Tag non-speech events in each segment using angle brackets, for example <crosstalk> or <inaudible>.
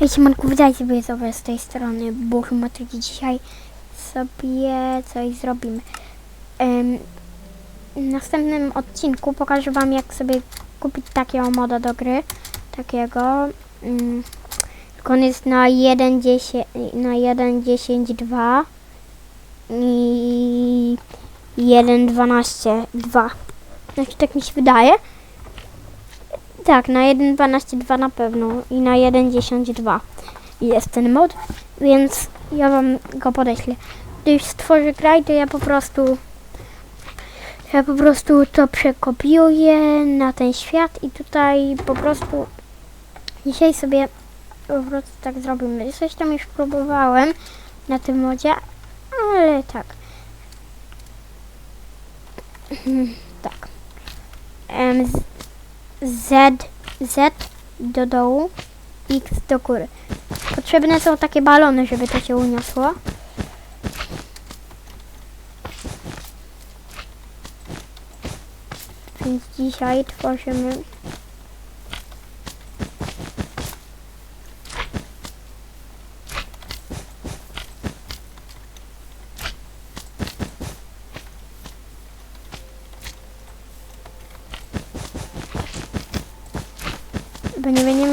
Wiecie, Marku, wydajcie sobie sobie z tej strony buchy matryki. Dzisiaj sobie coś zrobimy. W następnym odcinku pokażę wam, jak sobie kupić takiego moda do gry. Takiego. Mm, tylko on jest na 1.10 na 1.10.2 i 1.12.2. Znaczy, tak mi się wydaje. Tak, na 1.12.2 na pewno i na 1.10.2 jest ten mod, więc ja wam go podeślę. Gdy już stworzę graj, to ja po prostu ja po prostu to przekopiuję na ten świat i tutaj po prostu dzisiaj sobie po prostu tak zrobimy. Coś tam już próbowałem na tym modzie, ale tak. <clears throat> tak. Z- Z, do dołu, X do góry. Potrzebne są takie balony, żeby to się uniosło. Więc dzisiaj tworzymy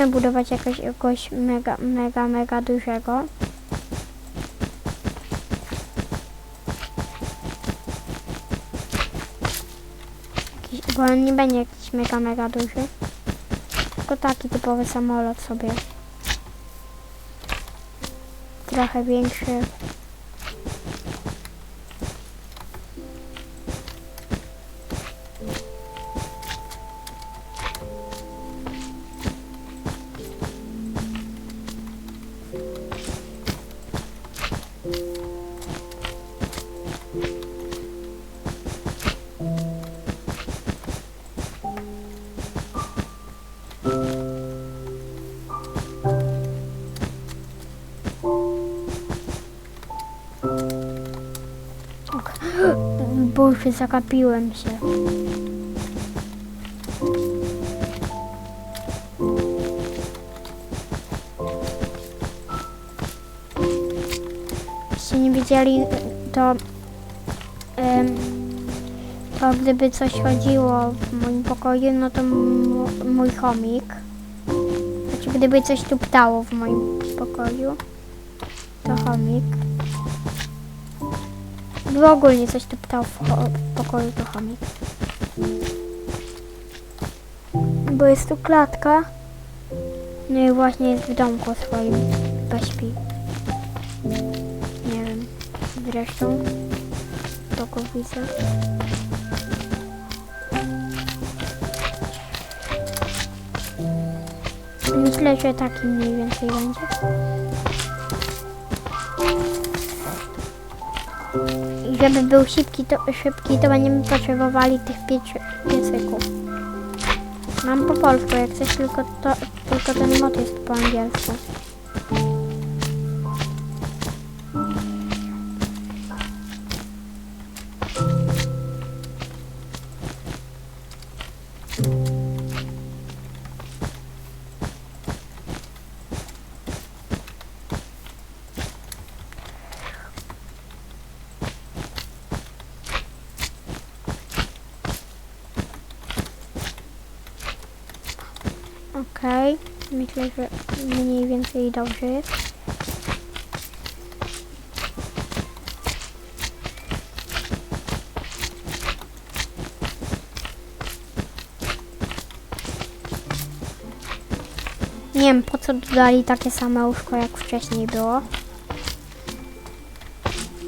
bo nie będziemy budować jakoś, jakoś mega, mega, mega dużego. Jakiś, bo on nie będzie jakiś mega, mega duży. Tylko taki typowy samolot sobie. Trochę większy. Boże, zagapiłem się. Jeśli nie wiedzieli, to, em, to gdyby coś chodziło w moim pokoju, no to mój chomik. Znaczy, gdyby coś tu ptało w moim pokoju, to chomik. Gdyby ogólnie coś tu ptało w, w pokoju, to chomik. Bo jest tu klatka. No i właśnie jest w domku swoim. Chyba śpi. Nie wiem. Zresztą. Go widzę. Myślę, że taki mniej więcej będzie. Żeby był szybki, to, szybki, to będziemy potrzebowali tych pieczy, piecyków. Mam po polsku, jak coś, tylko, to, tylko ten mod jest po angielsku. Myślę, że mniej więcej dobrze jest. Nie wiem po co dodali takie same łóżko jak wcześniej było.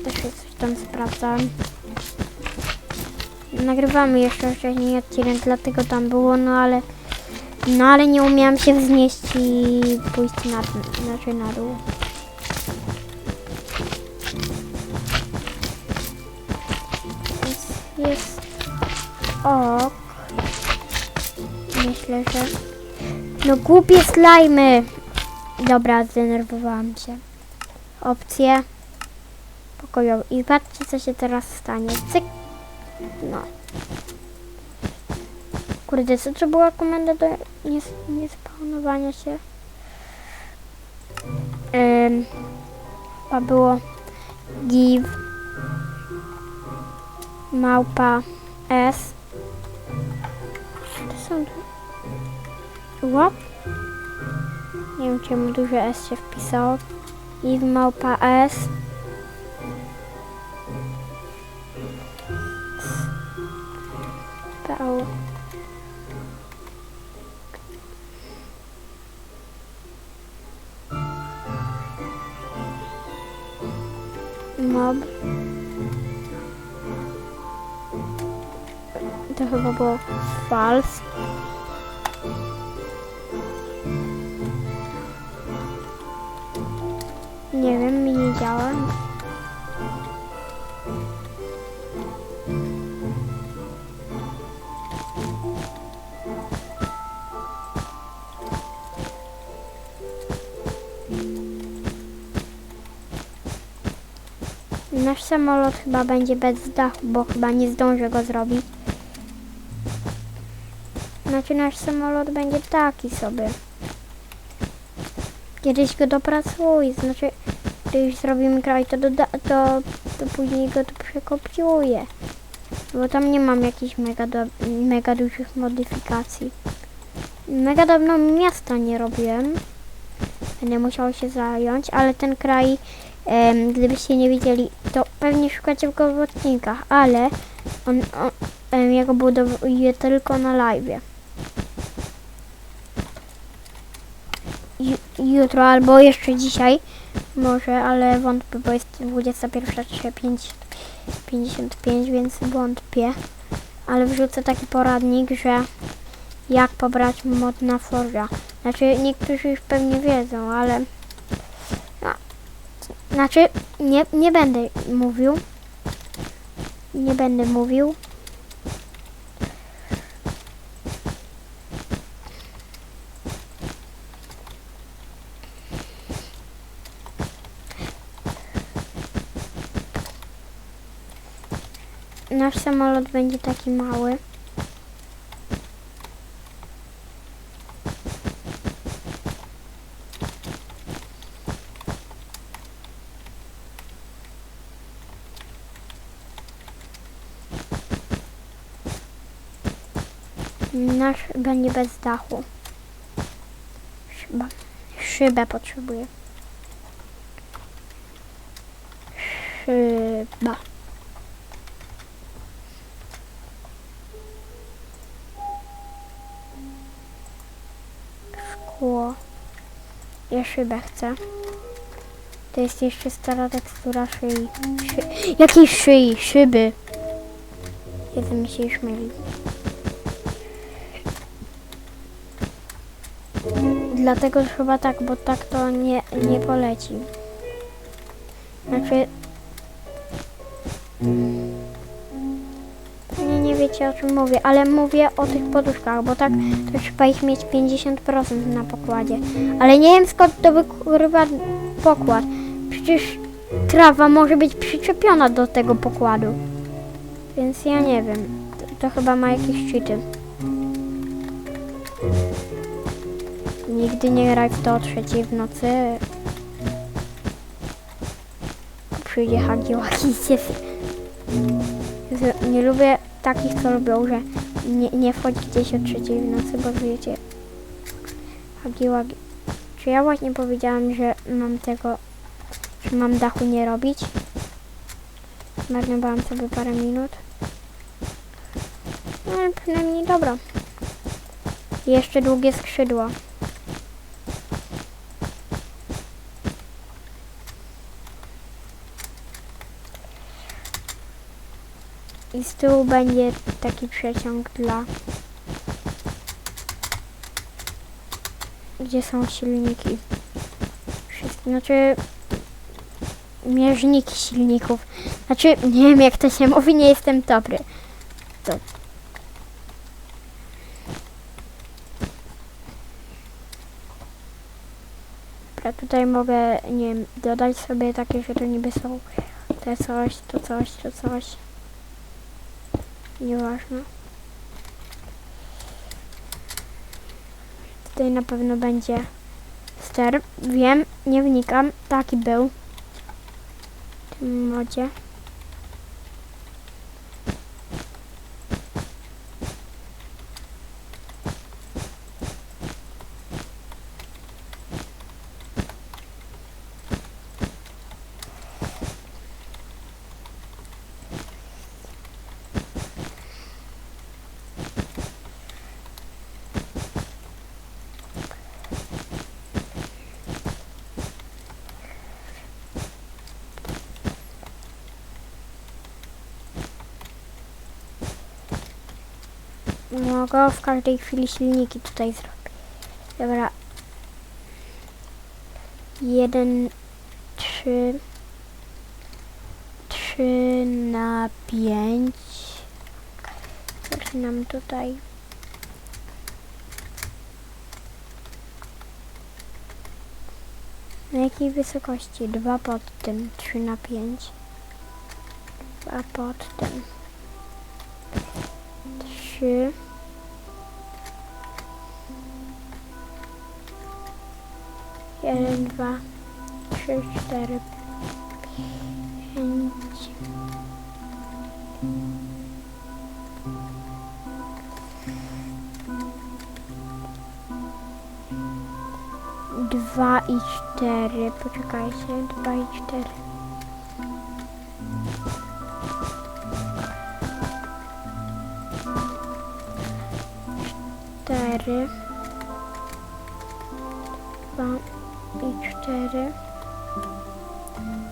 Też coś tam sprawdzałem. Nagrywamy jeszcze wcześniej odcinek, dlatego tam było, no ale no ale nie umiałam się wznieść i pójść na, znaczy na dół. Więc jest ok. Myślę, że... No głupie slajmy! Dobra, zdenerwowałam się. Opcje. Pokojowe. I patrzcie, co się teraz stanie. Cyk. No. Kurde, co to była komenda do nies- niespawnowania się? Ym, chyba było give małpa s. To są... What? Nie wiem czemu duże S się wpisało. Give małpa s. Nasz samolot chyba będzie bez dachu, bo chyba nie zdążę go zrobić. Znaczy nasz samolot będzie taki sobie. Kiedyś go dopracuję, znaczy gdy już zrobimy kraj, to, doda- to, to później go tu przekopiuję. Bo tam nie mam jakichś mega, mega dużych modyfikacji. Mega dawno miasta nie robiłem. Będę musiał się zająć, ale ten kraj, gdybyście nie widzieli, to pewnie szukacie w odcinkach, ale on, on ja go buduję tylko na live. Ju- jutro albo jeszcze dzisiaj może, ale wątpię, bo jest 21.55, więc wątpię. Ale wrzucę taki poradnik, że jak pobrać mod na Forza. Znaczy, niektórzy już pewnie wiedzą, ale... Znaczy, nie, nie będę mówił. Nie będę mówił. Nasz samolot będzie taki mały. Nasz będzie bez dachu. Szyba. Szybę potrzebuję. Szyba. Szkło. Ja szybę chcę. To jest jeszcze stara tekstura szyi. Szy Jakiej szyi? Szyby. Jezu mi się już myli. Dlatego chyba tak, bo tak to nie, nie poleci. Znaczy... Nie, nie wiecie o czym mówię, ale mówię o tych poduszkach, bo tak to trzeba ich mieć 50% na pokładzie. Ale nie wiem skąd to wykrywa pokład. Przecież trawa może być przyczepiona do tego pokładu. Więc ja nie wiem. To, to chyba ma jakieś cheaty. Nigdy nie graj w to o trzeciej w nocy. Przyjdzie hagi łaki <laughs> Jezu, Nie lubię takich, co lubią, że nie, nie wchodź gdzieś o trzeciej w nocy, bo wiecie. Hagi łagi. Czy ja właśnie powiedziałam, że mam tego, że mam dachu nie robić? Zmarnowałam sobie parę minut. No ale przynajmniej dobra. Jeszcze długie skrzydła. I z tyłu będzie taki przeciąg dla... Gdzie są silniki? Znaczy... Mierzniki silników. Znaczy, <laughs> nie wiem jak to się mówi, nie jestem dobry. To... Dobra, tutaj mogę, nie wiem, dodać sobie takie, że to niby są te coś, to coś, to coś. Nieważne. Tutaj na pewno będzie Cheater, wiem, nie wnikam, taki był w tym modzie. Mogę w każdej chwili silniki tutaj zrobić. Dobra. Jeden, trzy, trzy na pięć. Zaczynam tutaj. Na jakiej wysokości? Dwa pod tym, trzy na pięć. Dwa pod tym. Trzy. Jeden, dwa, trzy, cztery, pięć. Dwa i cztery. Poczekajcie. Dwa i cztery. Cztery.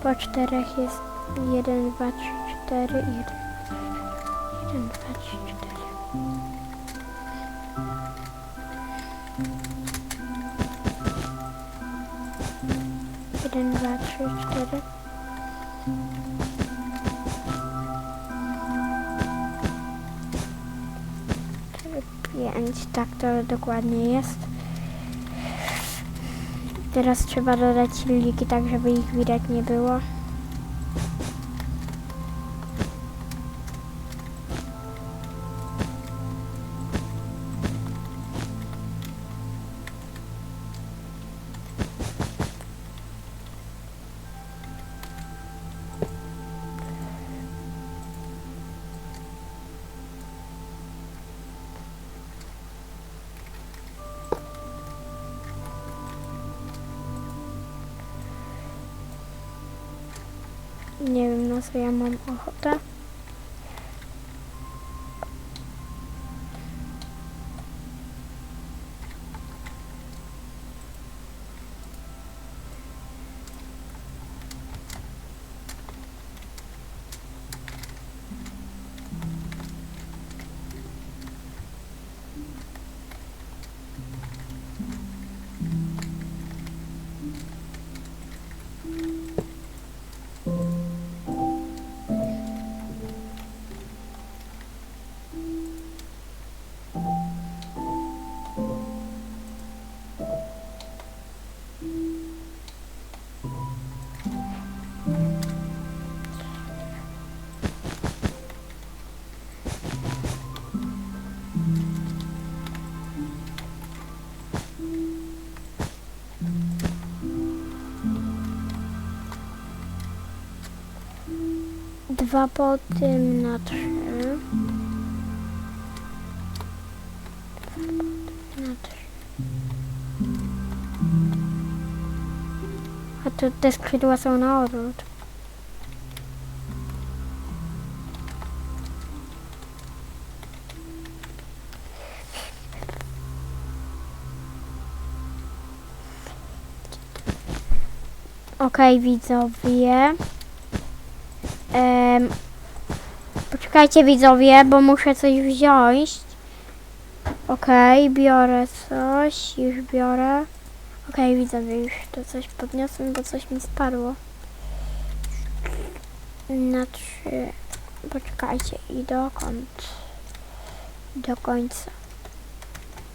Po czterech jest jeden, dwa, trzy, cztery, jeden. Jeden, dwa, trzy, cztery. Jeden, dwa, trzy. Cztery, pięć. Tak to dokładnie jest. Teraz trzeba dodać silniki tak, żeby ich widać nie było. Nie wiem na co ja mam ochotę. Dwa po tym na trzy. Na trzy. A tu te skrzydła są na odwrót. Okej, widzowie. Poczekajcie widzowie, bo muszę coś wziąć. Okej, biorę coś, już biorę. Okej, widzowie, już to coś podniosłem, bo coś mi spadło. Na trzy. Poczekajcie, i dokąd? Do końca.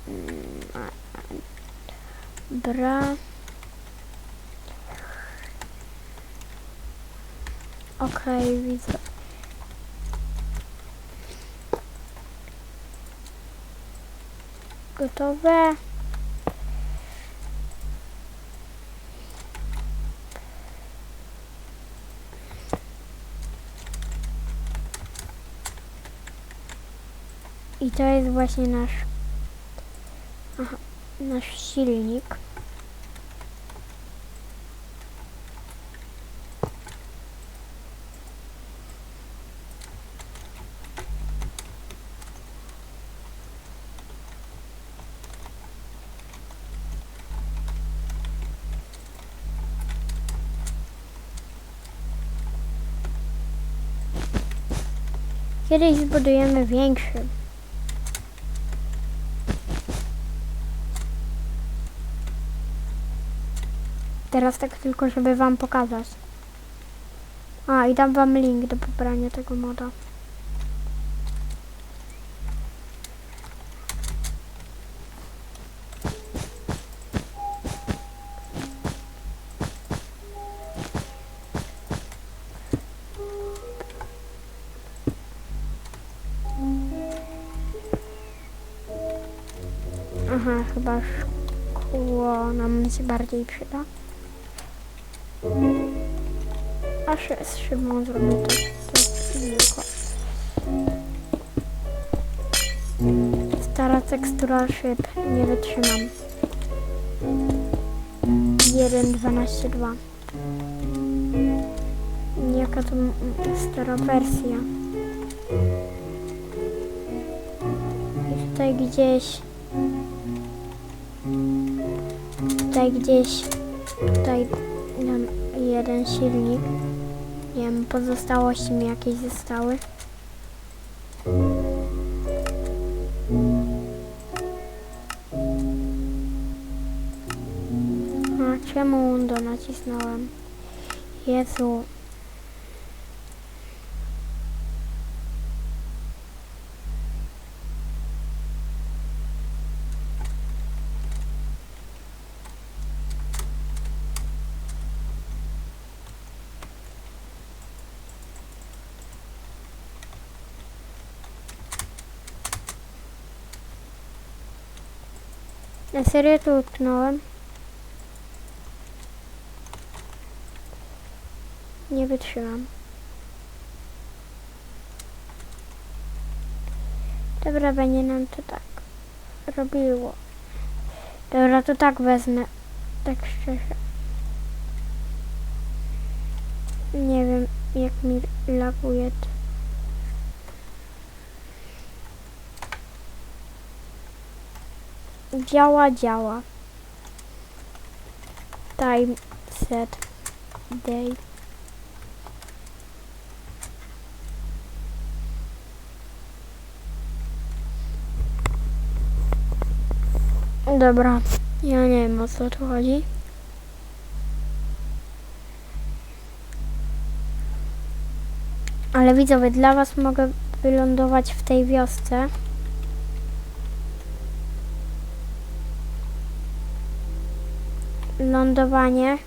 Mm, Bra. Okej, okay, widzę. Gotowe. I to jest właśnie nasz, aha, nasz silnik. Kiedyś zbudujemy większy. Teraz tak tylko, żeby wam pokazać. A, i dam wam link do pobrania tego moda. Chyba szkło nam się bardziej przyda. A szy- z szybą zrobię to, to tylko. Stara tekstura szyb, nie wytrzymam. 1.12.2 Jaka to m- m- stara wersja. I tutaj gdzieś tutaj gdzieś tutaj nam jeden silnik. Nie wiem, pozostałości mi jakieś zostały. A czemu undo nacisnąłem? Jezu Na serio to utknąłem? Nie wytrzymam. Dobra, będzie nam to tak robiło. Dobra, to tak wezmę. Tak szczerze. Nie wiem, jak mi laguje to. Działa, działa. Time set day. Dobra, ja nie wiem o co tu chodzi. Ale widzowie, dla was mogę wylądować w tej wiosce. Lądowanie.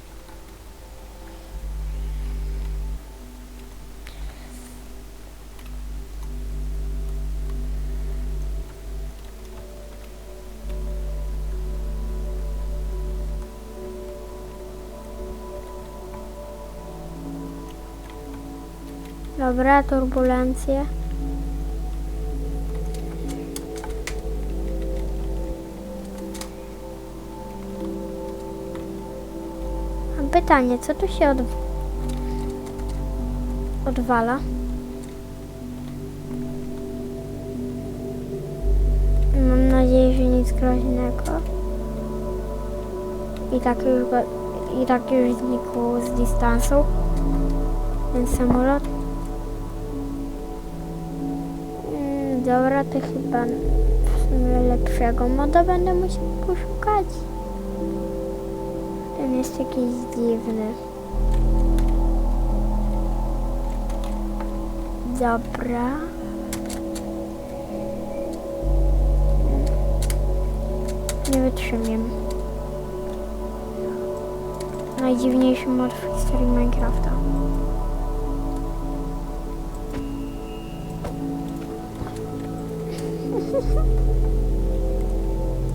Dobra, turbulencje. Pytanie, co tu się od... odwala? Mam nadzieję, że nic groźnego. I tak już go... I tak już znikł z dystansu. Ten samolot. Mm, Dobra, to chyba lepszego moda będę musiał poszukać. Jest jakiś dziwny. Dobra. Nie wytrzymiem. Najdziwniejszy mod w historii Minecrafta.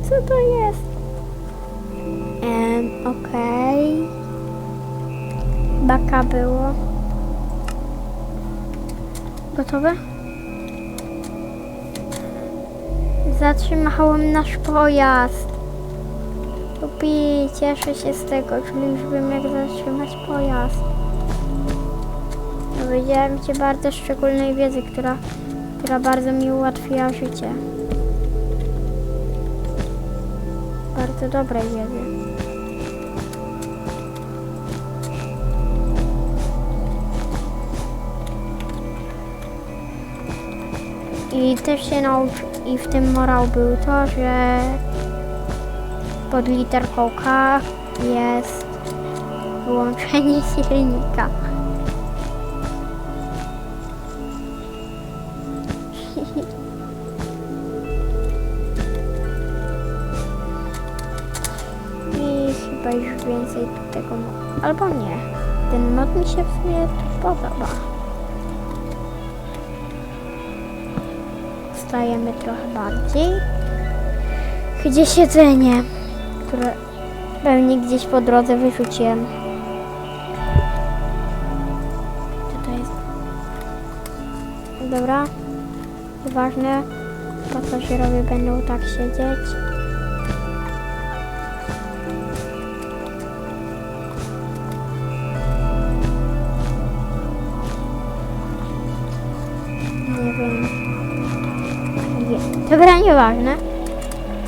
<laughs> Co to jest? Em, okej. Baka było. Gotowe? Zatrzymałem nasz pojazd. Upi, cieszę się z tego, czyli już wiem jak zatrzymać pojazd. Dowiedziałem się bardzo szczególnej wiedzy, która, która bardzo mi ułatwiła życie. Bardzo dobrej wiedzy. I też się nauczy, i w tym morał był to, że pod literką K jest wyłączenie <laughs> silnika. I chyba już więcej tego Albo nie. Ten mod mi się w sumie podoba. Stajemy trochę bardziej. Gdzie siedzenie, które pewnie gdzieś po drodze wyrzuciłem. To jest? Dobra. Ważne. Pasażerowie będą tak siedzieć. Nieważne.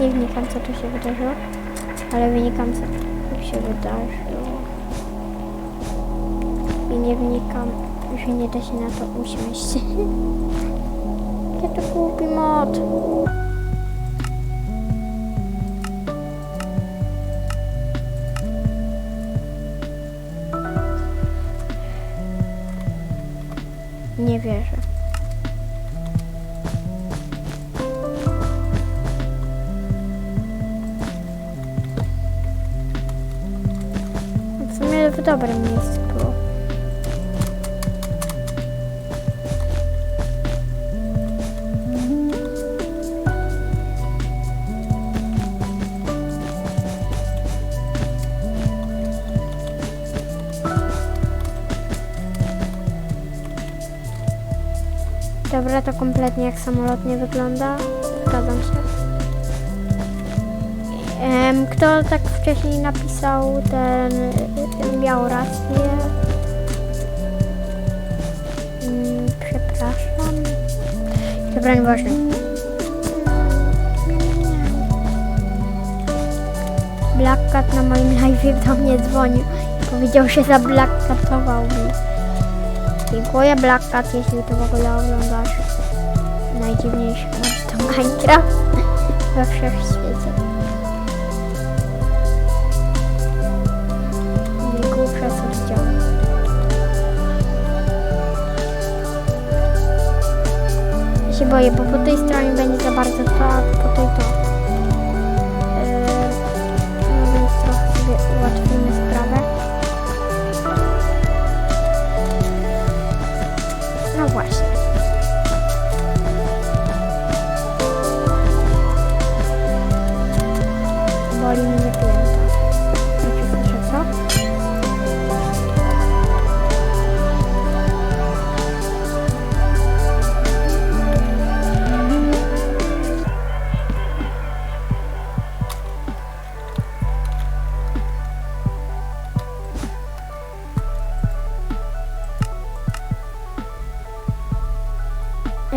Nie wnikam co tu się wydarzyło, ale wynikam co tu się wydarzyło. I nie wnikam, że nie da się na to usiąść. <laughs> Jaki to głupi mod. Nie wierzę. W dobrym miejscu było. Dobra, to kompletnie jak samolot nie wygląda. Zgadzam się. Kto tak wcześniej napisał, ten miał rację. Mm, Przepraszam. Dobra, nieważne. Black Cat na moim live do mnie dzwonił i powiedział, że zablackatował mi. Dziękuję Black Cat, jeśli to w ogóle oglądasz. Najdziwniejszy mod to Minecraft <laughs> we wszechświecie. Boję, bo po tej stronie będzie za bardzo to, a po tej to.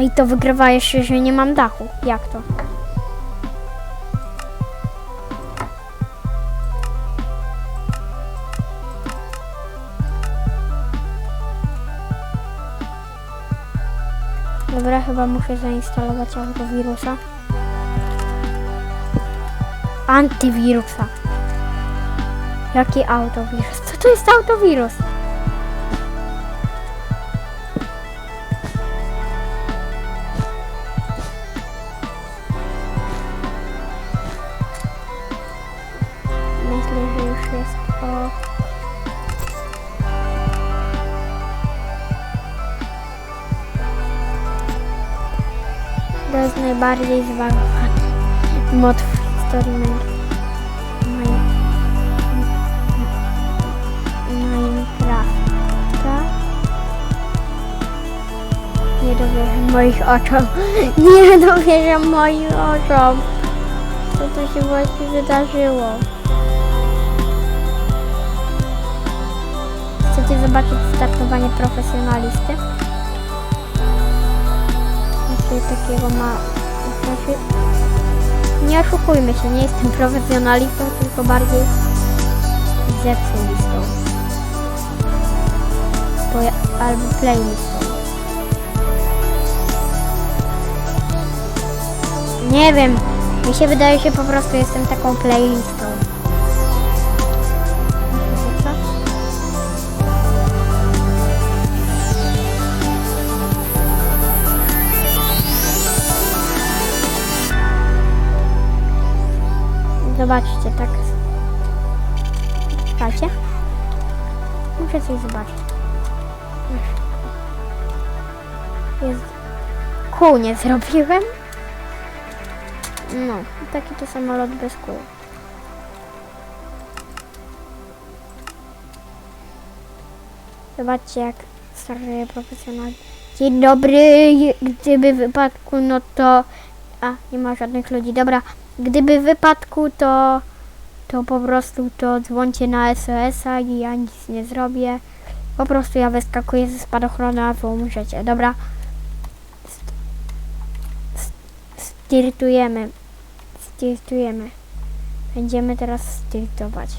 I to wygrywa jeszcze, że nie mam dachu. Jak to? Dobra, chyba muszę zainstalować autowirusa. Antywirusa. Jaki autowirus? Co to jest autowirus? O... To jest najbardziej zwalowany mod w historii Min- Min- Minecrafta. Nie dowierzę. moich oczom. <laughs> Nie dowierzam moim oczom. Co to się właśnie wydarzyło? Chcecie zobaczyć startowanie profesjonalisty? Znaczy takiego ma... Nie oszukujmy się, nie jestem profesjonalistą, tylko bardziej zepsułistą. Poja- albo playlistą. Nie wiem, mi się wydaje, że po prostu jestem taką playlistą. Zobaczcie, tak. Czekajcie. Muszę coś zobaczyć. Jest. Kół nie zrobiłem. No, taki to samolot bez kół. Zobaczcie jak starzeje profesjonalnie. Dzień dobry, gdyby wypadku, no to... A, nie ma żadnych ludzi. Dobra, gdyby wypadku, to... To po prostu to dzwońcie na SOS-a i ja nic nie zrobię. Po prostu ja wyskakuję ze spadochronu, a wy umrzecie. Dobra. St- st- Styrtujemy. Styrtujemy. Będziemy teraz styrtować.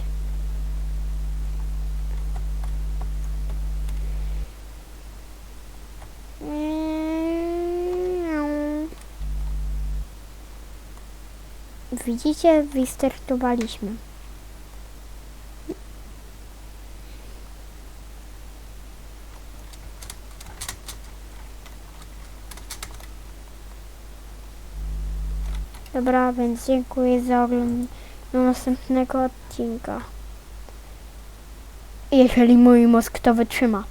Widzicie, wystartowaliśmy. Dobra, więc dziękuję za oglądanie następnego odcinka. Jeżeli mój mózg to wytrzyma.